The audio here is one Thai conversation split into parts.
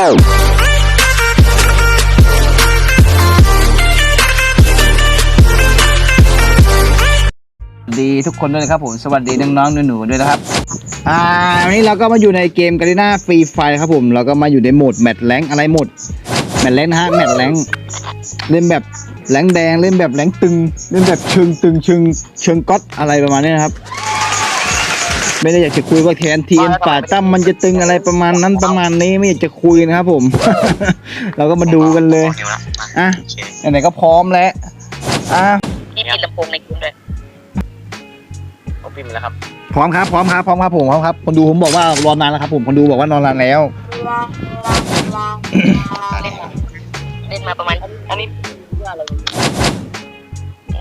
ดีทุกคนด้วยนะครับผมสวัสดีน้องๆหนูๆด้วยนะครับ อ่าวันนี้เราก็มาอยู่ในเกมกาลิน่าฟรีไฟครับผมเราก็มาอยู่ในโหมดแมตช์แรงอะไรโหมดแมตช์แรงนะฮะแมตช์แรงเล่นแบบแรงแดงเล่นแบบแรงตึง เล่นแบบเชิงตึงเชิงเชิงก๊อตอะไรประมาณนี้นะครับ ไม่ได้อยากจะคุยว่าแทนทีเอ็นป่าตั้มมันจะตึงอะไรประมาณนั้นประมาณนี้ไม่อยากจะคุยนะครับผม เราก็มาดูกันเลยอะไหนๆก็พร้อมแล้วอะที่ปิดลำโพงในกลุ่มเลยผมพิมพ์แล้วครับ พร้อมครับ พร้อมครับ พร้อมครับผมพร้อมครับ คนดูผมบอกว่ารอนานแล้วครับ ผมคนดูบอกว่านอนนานแล้วเล่นมาเล่นมาประมาณอันนี้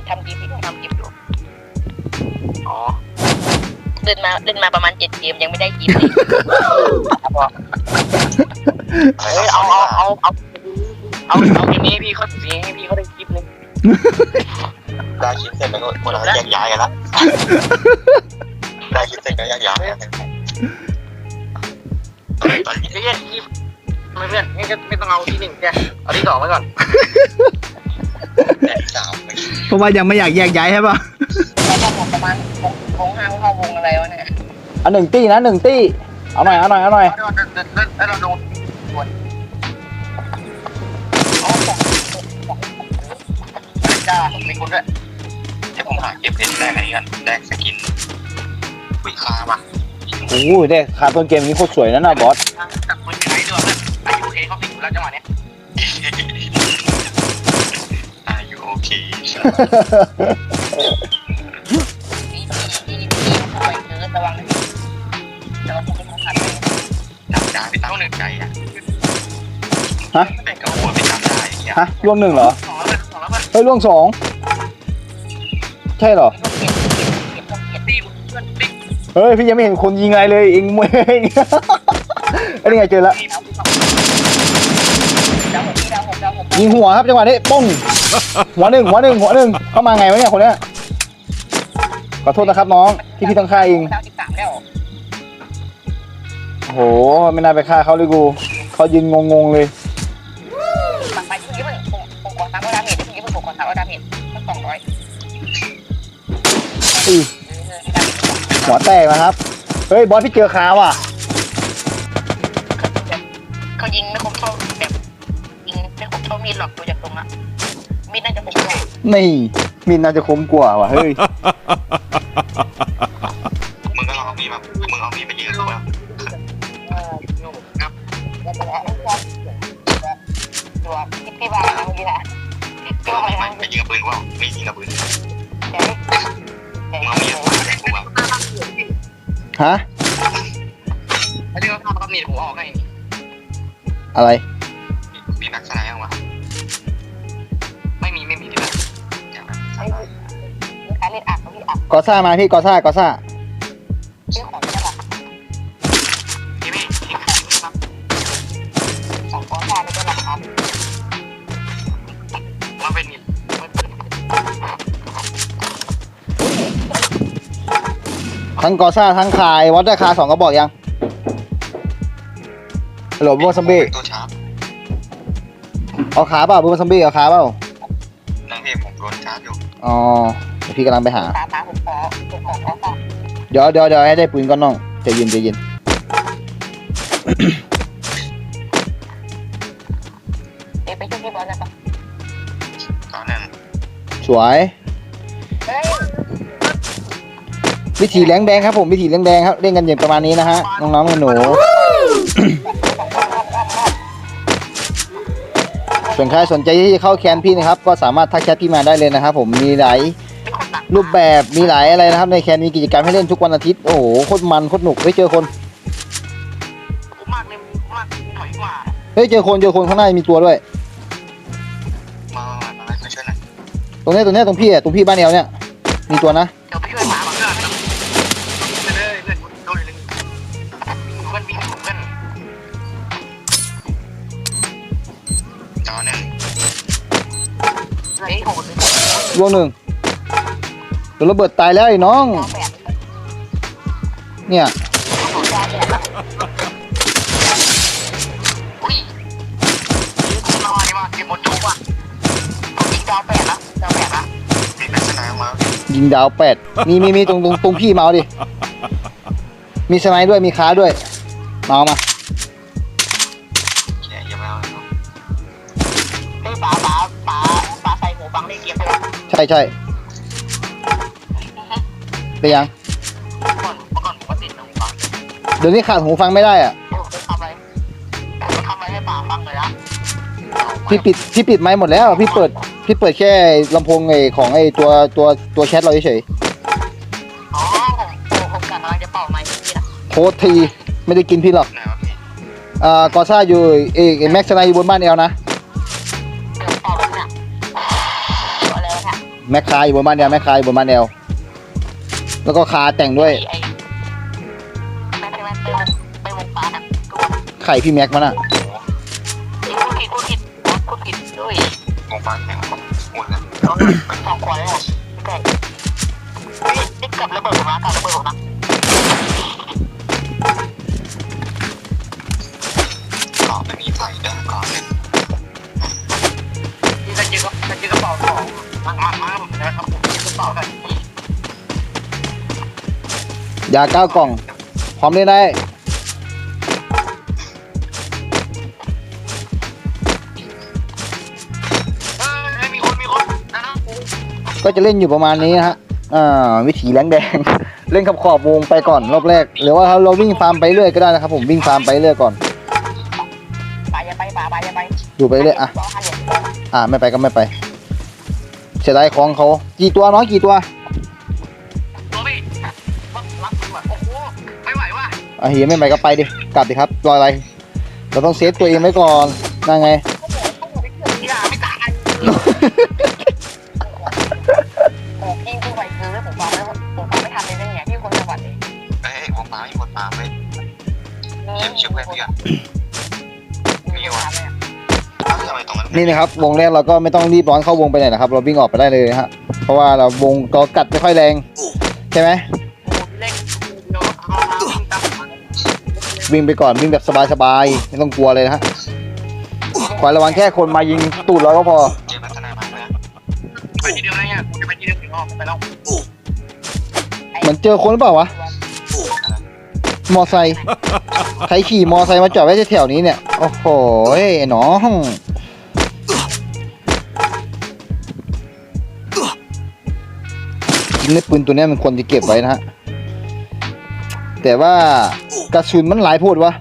ทำคลิปทำคลิปอยู่อ๋อ เล่นมาเล่นมาประมาณเจ็ดเกมยังไม่ได้คลิปเลยเฮ้ยเอาเอาเอาเอาเอาเอาทีนี้พี่เขาสีให้พี่เขาได้คลิปนึงได้คลิปเสร็จแล้วก็คนเราแยกย้ายกันละได้คลิปเสร็จก็แยกย้ายกันไอ้เหี้ยคลิปไม่เพื่อนงั้นก็ไม่ต้องเอาที่หนึ่งแกเอาที่สองไว้ก่อนที่สามเพราะว่ายังไม่อยากแยกย้ายใช่ป่ะ อันหนึ่งตี้นะหนึ่งตี้เอาหน่อยเอาหน่อยเอาหน่อยแล้วเราโดนจ้ามีคนด้วยเดี๋ยวผมหาเก็บเพชรแรกอันนี้กันแรกสกินคุยค่าป่ะโอ้โหเด็กขาต้นเกมนี้โคตรสวยนะน่ะบอสจับปืนใช้ด้วยอายุโอเคเขาติดอยู่แล้วจังหวะเนี้อายุโอเคมีที่ที่ที่ปล่อยเกินระวังนะ จะเอาพวกนี้มาขัดเลยจับได้ไปตั้งหนึ่งใจอะฮะแต่ก็หัวไปจับได้อย่างเงี้ยฮะล่วงหนึ่งเหรอสองแล้วสองแล้วมันเฮ้ยล่วงสองใช่เหรอเก็บเก็บต้องเก็บตีเพื่อนตีเฮ้ยพี่ยังไม่เห็นคนยิงอะไรเลยเองมวยเองอันนี้ไงเจอแล้วดาวผมดาวผมดาวผมยิงหัวครับจังหวะนี้ป้งหัวหนึ่งหัวหนึ่งหัวหนึ่งเข้ามาไงวะเนี่ยคนเนี้ยขอโทษนะครับน้องที่พี่ต้องฆ่าเอง โอ้โห ไม่น่าไปฆ่าเขาเลยกูเขายืนงงๆเลยฝั่งไปที่นี้มันผมผมกดสามร้อยดาเมจที่นี้มันผมกดสามร้อยดาเมจมันสองร้อยอือหัวแตกนะครับ เฮ้ยบอสพี่เจอขาว่ะเขายิงไม่คมเท่าแบบยิงไม่คมเท่ามีดหรอกดูจากตรงอะมีดน่าจะคมกว่านี่มีนน่าจะคมกว่าว่ะเฮ้ย แล้วแต่ละตัวที่พี่บาเมื่อกี้นะมึงเอามีมาไปยิงกับปืนว่าไม่ยิงกับปืนใช่ใช่มึงเอามีดมาใส่กูอะฮะถ้าที่เขาทำกับนี่ผมออกให้อะไรมีนักสนายยังวะไม่มีไม่มีที่ไหนอย่างนั้นใช่มีการเล่นอัดพี่อัดกอซ่ามาพี่กอซ่ากอซ่า ทั้งกอซ่าทั้งคายวอเตอร์คาสองก็บอกยังฮัลโหลบูมซัมบี้ตัวชาร์ปเอาขาเปล่าบูมซัมบี้เอาขาเปล่านั่งเพจผมโดนชาร์จอยู่อ๋อเดี๋ยวพี่กำลังไปหา ตาตาผมขอผมขอขอฟังเดี๋ยวเดี๋ยวเดี๋ยวให้ได้ปืนก่อนน้องใจเย็นใจเย็น เดี๋ยวไปช่วยพี่บอลนะปะตอนนั้นสวย วิธีแรงแดงครับผมวิธีแรงแดงครับเล่นกันอย่างประมาณนี้นะฮะน้องๆหนูๆส่วนใครสนใจที่จะเข้าแคนพี่นะครับ ก็สามารถทักแชทพี่มาได้เลยนะครับผมมีหลายเป็นคนตัดรูปแบบมีหลายอะไรนะครับในแคนมีกิจกรรมให้เล่นทุกวันอาทิตย์โอ้โหโคตรมันโคตรหนุกเฮ้ยเจอคนผมมากเลยมากถอยกว่าเฮ้ยเจอคนเจอคนข้างหน้ามีตัวด้วยมามามามาช่วยหน่อยตรงเนี้ยตรงเนี้ยตรงพี่อะตรงพี่บ้านแนวเนี่ยมีตัวนะเดี๋ยวไปช่วยหมา ล่วหนึ่งโดนระเบิดตายแล้วไอ้น้อง เนี่ย ยิงดาวแปดมีมีมีตรงตรงตรงพี่เมาดิ มีสไนด์ด้วยมีค้าด้วย เมามา ช่ใช่ไปยังก่อนเมื่อก่อนผมก็ติดหูฟังเดี๋ยวนี้ขาดหูฟังไม่ได้อะโอ้ผมทำอะไรผมทำอะไรให้ป๋าฟังเลยนะพี่ปิดพี่ปิดไมค์หมดแล้ว พี่เปิด พี่เปิดแค่ลำโพงไอ้ของไอ้ตัวตัวตัวแชทเราเฉยอ๋อผมผมผมกำลังจะเป่าไมค์พี่นะๆโทษทีไม่ได้กินพี่หรอกไหนวะพี่อ่ากอซ่าอยู่เอเอแม็กซ์ไนอยู่บนบ้านเอลนะ แม็กคาอยู่บนบ้านเอลแม็กคาอยู่บนบ้านเอลแล้วก็คาแต่งด้วย ไอ้ไม่ไม่ไม่ไปวงไปวงปลาน่ะตัวไข่พี่แม็กมันอะพูดผิดพูดผิดพูดผิดด้วยวงฟ้าแข็งหมดเลยสองสองขวดเลยอะใช่เฮ้ยนี่กลับระเบิดผมนะกลับระเบิดผมนะ ยาเก้ากล่อง พร้อมเล่นได้ เออมีคนมีคนนะนะก็จะเล่นอยู่ประมาณนี้นะฮะอ่าวิถีแรงแดง เล่นขับขอบวงไปก่อนรอบแรก หรือว่าเราวิ่งฟาร์มไปเรื่อยก็ได้นะครับ ผมวิ่งฟาร์มไปเรื่อยก่อน ป่าอย่าไปป่าป่าอย่าไปอยู่ไปเรื่อยอะอ่าไม่ไปก็ไม่ไป เสียดายของเขา กี่ตัวน้อยกี่ตัวตัว อะเฮียไม่ไปก็ไปดิ กลับดิครับ รออะไร เราต้องเซฟตัวเองไว้ก่อนนั่นไงโอ้โหโอ้โหไม่เกิดที่ด่าไม่ตายโอ้พี่ผู้ไหวคือผมฟังไม่ผมฟังไม่ทันเลยเนี่ยพี่คนจังหวัดเลยเอ้ยวงฟ้ามีคนมาเว้ยเยี่ยมชิบเพื่อนพี่อะมีวะอ้าวทำไมตรงนั้นนี่นะครับ วงแรกเราก็ไม่ต้องรีบร้อนเข้าวงไปไหนนะครับ เราวิ่งออกไปได้เลยฮะ เพราะว่าเราวงก็กัดไม่ค่อยแรง ใช่ไหม วิ่งไปก่อนวิ่งแบบสบายๆไม่ต้องกลัวเลยนะฮะคอยระวังแค่คนมายิงตูดเราก็พอเจมส์พัฒนามาเลยไปที่เดิมนะเนี่ยกูจะไปที่เดิมถึงออกไปแล้วเหมือนเจอคนหรือเปล่าวะมอไซค์ใครขี่มอไซค์มาจอดไว้แถวๆนี้เนี่ยโอ้โหไอ้น้องจริงๆปืนตัวเนี้ยมันควรจะเก็บไว้นะฮะ แต่ว่ากระสุนมันหลายโพูดวะ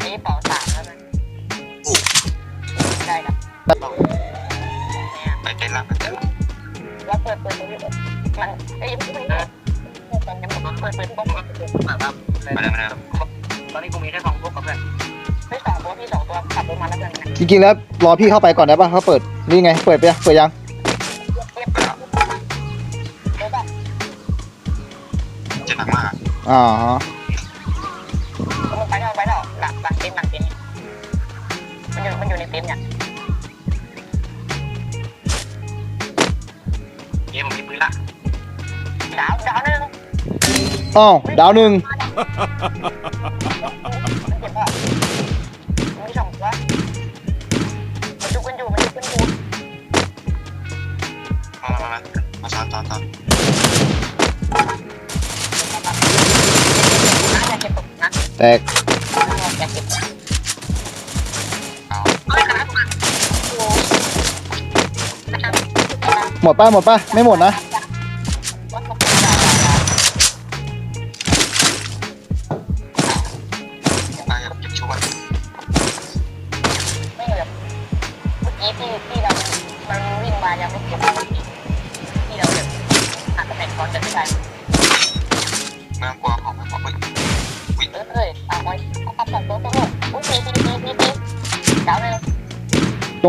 ไอ้เป๋าสามแล้วนะได้ครับไปเต้นล่างไปเต้นล่างแล้วเปิดเปิดตรงนี้มันไอ้ยังไม่ได้ตอนนี้ผมเปิดเปิดปุ๊บแบบไปได้ไหมครับตอนนี้กูมีแค่สองตัวกับเพื่อนไม่สองตัวพี่สองตัวขับรถมาแล้วกันนะจริงๆแล้วรอพี่เข้าไปก่อนได้ปะเขาเปิดนี่ไงเปิดไปยังเปิดยัง อ๋อ่าฮะมันไปแล้วไปแล้วหลังหลังเต็มหลังเต็มมันอยู่มันอยู่ในเต็มเนี่ยเกมมีปืนละดาวดาวหนึ่งอ้าวดาวหนึ่ง ครับหมดป่ะหมดป่ะไม่หมดนะ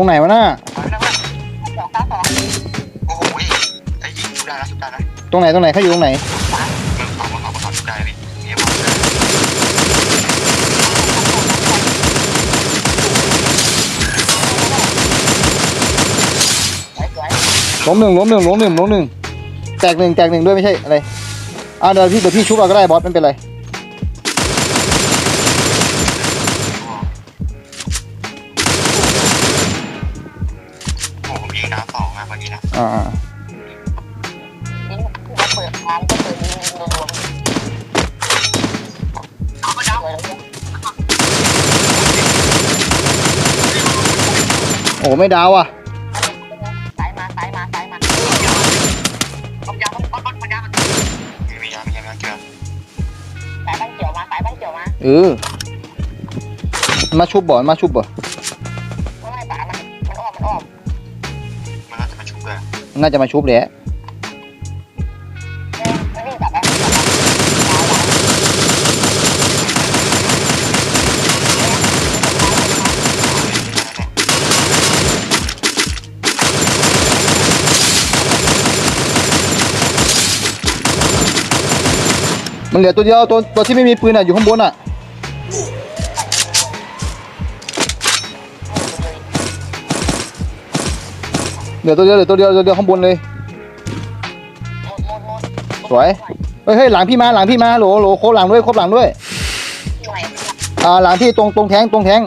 รงไหนวะน่าสองเก้าสองโอ้โหไอ้ยิงชุบได้นะชุบได้นะตรงไหนตรงไหนเขาอยู่ตรงไหนมึงเอามาเอามาชุบได้พี่เนี่ยบอกเลยสวยสวยล้มหนึ่งล้มหนึ่งล้มหนึ่งล้มหนึ่งแตกหนึ่งแตกหนึ่งด้วยไม่ใช่อะไรอ่าเดี๋ยวพี่เดี๋ยวพี่ชุบเราก็ได้บอสไม่เป็นไร โอ้โหยิงดาวสองอะเมื่อกี้นะออ่านี่เราเปิดร้านก็เปิดยิงรวมเอามาดาวๆเลยโอ้ไม่ดาวอะสายมาสายมาสายมาเอายาเอาเอาเอายามันมียามียามียาเกลือสายบ้านเขียวมาสายบ้านเขียวมาเออมาชุบบ่มาชุบบ่ไม่ น่าจะมาชุบเลยน่าจะมันวิ่งกลับไปมันเหลือตัวเดียวตัวตัวที่ไม่มีปืนอะอยู่ข้างบนอะ เหลือตัวเดียวเหลือตัวเดียวตัวเดียวข้างบนเลยหมดหมดหมดสวยเฮ้ยเฮ้ยหลังพี่มาหลังพี่มาโหลโหลโคบหลังด้วยโคบหลังด้วยหน่วยอ่าหลังพี่ตรงตรงแทงตรงแทง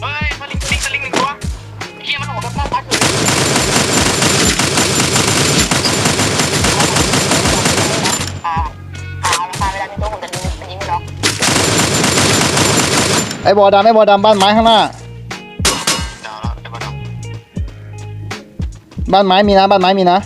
เฮ้ยสลิงสลิงสลิงหนึ่งตัวเฮียมันโหดมากมากเลยอ่าอ่าราคาเวลามีตัวผมจะยิงจะยิงไม่ล็อกไอ้บอดำไอ้บอดำบ้านไม้ข้างหน้า บ้านไม้มีนะ บ้านไม้มีนะ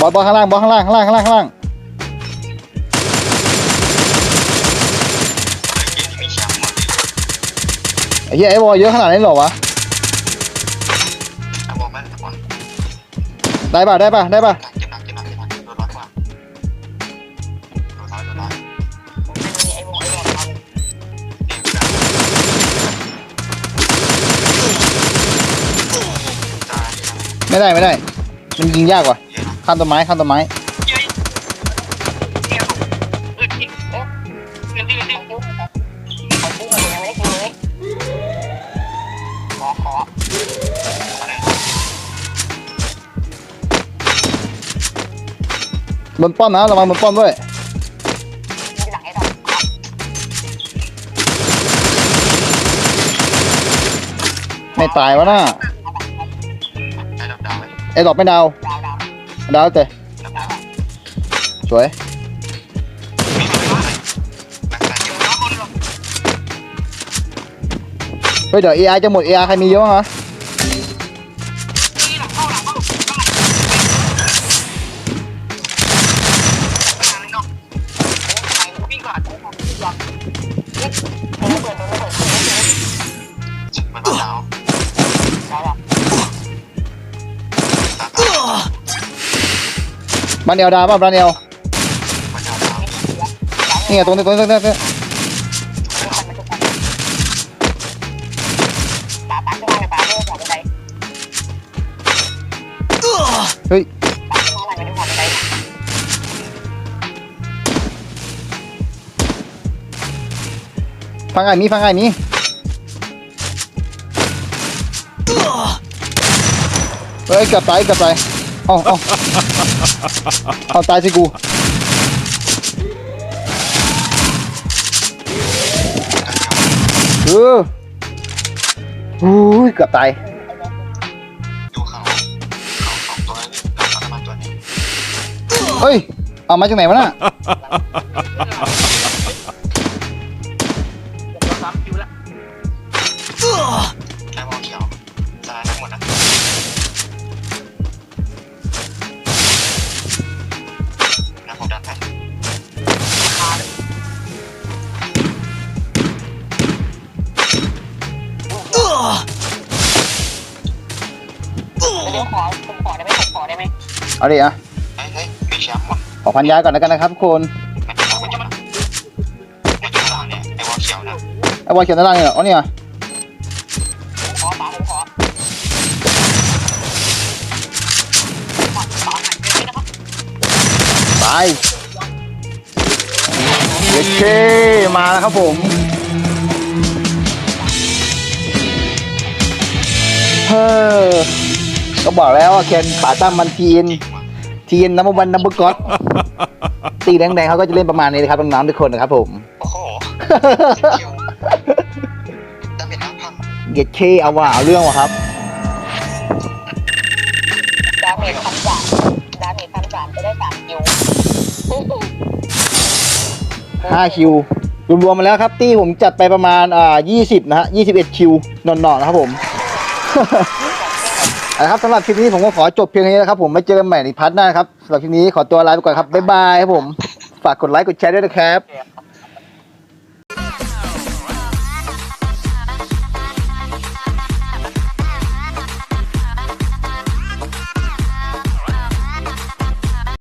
บอลบอลข้างล่างบอลข้างล่างข้างล่างข้างล่างข้างล่างไอ้เหี้ไอ้บอลเยอะขนาดนี้หรอวะได้ป่ะได้ป่ะได้ป่ะไม่ได้ไม่ได้ มันยิงยากว่ะ ข้ามต้นไม้ข้ามต้นไม้เย้ยเงี้ยเออที่เอ๊ะเงินที่เงินที่เขาคิ้วเขาคิ้วมันยังไม่ได้กินเลยขอขออะไรบนป้อมนะระวังบนป้อมด้วยมีหลังไอ้ดอกไม่ตายวะน่าได้ดาวดาวไว้ไอ้ดอกไม่ดาว ดาวดาว ดาวแต่ ดาวดาว สวย มีอะไรบ้างนักการเก็บดาวบนหรอ เฮ้ยเดี๋ยว AI จะหมด AI ใครมีเยอะมั้งวะ บ้านเอลดาวป่ะบ้านเอลมันดาวดาวนี่ไงตรงนี้ตรงนี้ตรงนี้ตรงนี้ปาปาขึ้นมาเลยปาเรื่องของบันไดเฮ้ยปาขึ้นมาไรไม่ได้ของนไดฟังไอ้มีฟังไอ้มีเฮ้ยเกับตายเกับตาย เอาเอาเอาตายสิกู เอออุ้ยเกือบตาย ดูเขาเขาสองตัวแล้วน้ำมันตัวนี้ เฮ้ย เอามาจากไหนวะน่ะ เอาดิอะเฮ้ยมีแชมป์ขอพันย้ายก่อนแล้วกันนะครับทุกคนไอ้วอลเขียวนะไอบอลเขียนด้านล่างเนี่ยเหรออ๋อเนี่ยผมขอหมาผมขอไปไหนคมาแล้วครับผมเฮ้อ ก็บอกแล้วว่าเคนป่าตั้มมันทีน ทีนน้ำมันน้ำบุกอตตีแดงๆเขาก็จะเล่นประมาณนี้นะครับน้องๆทุกคนนะครับผม โอ้โหคิวจะเป็นน้ำพังเกตเคเอาว่าเอาเรื่องวะครับ ดาเมจพันสามดาเมจพันสามจะได้สามคิว5คิว รวมๆมาแล้วครับ ตี้ผมจัดไปประมาณอ่า20 นะฮะ21 คิวนอนๆนะครับผม นะครับสำหรับคลิปนี้ผมก็ขอจบเพียงเท่านี้นะครับผมมาเจอกันใหม่ในพาร์ทหน้าครับสำหรับคลิปนี้ขอตัวลาไปก่อนครับบ๊ายบายครับผมฝากกดไลค์กดแชร์ด้วยนะครับ